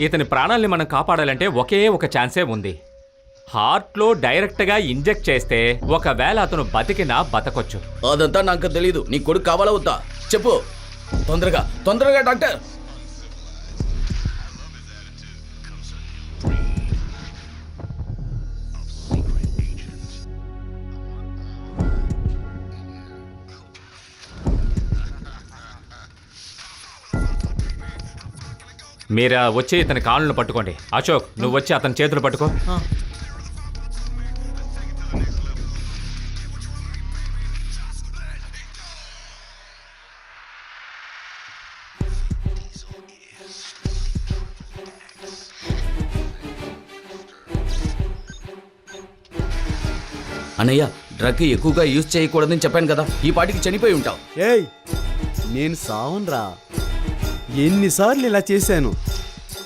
ఇతని ప్రాణాల్ని మనం కాపాడాలంటే ఒకే ఒక ఛాన్సే ఉంది. హార్ట్లో డైరెక్ట్గా ఇంజెక్ట్ చేస్తే ఒకవేళ అతను బతికినా బతకొచ్చు. అదంతా నాకు తెలీదు. నీ కొడుకు కావాలా వద్దా? చెప్పు. తొందరగా. తొందరగా డాక్టర్. మీరా వచ్చి ఇతని కాళ్ళను పట్టుకోండి. అశోక్ నువ్వు వచ్చి అతని చేతులు పట్టుకో. అన్నయ్య డ్రగ్ ఎక్కువగా యూజ్ చేయకూడదని చెప్పాను కదా. ఈ పాటికి చనిపోయి ఉంటావు. ఏయ్ నేను సావన్రా. ఎన్నిసార్లు ఇలా చేశాను?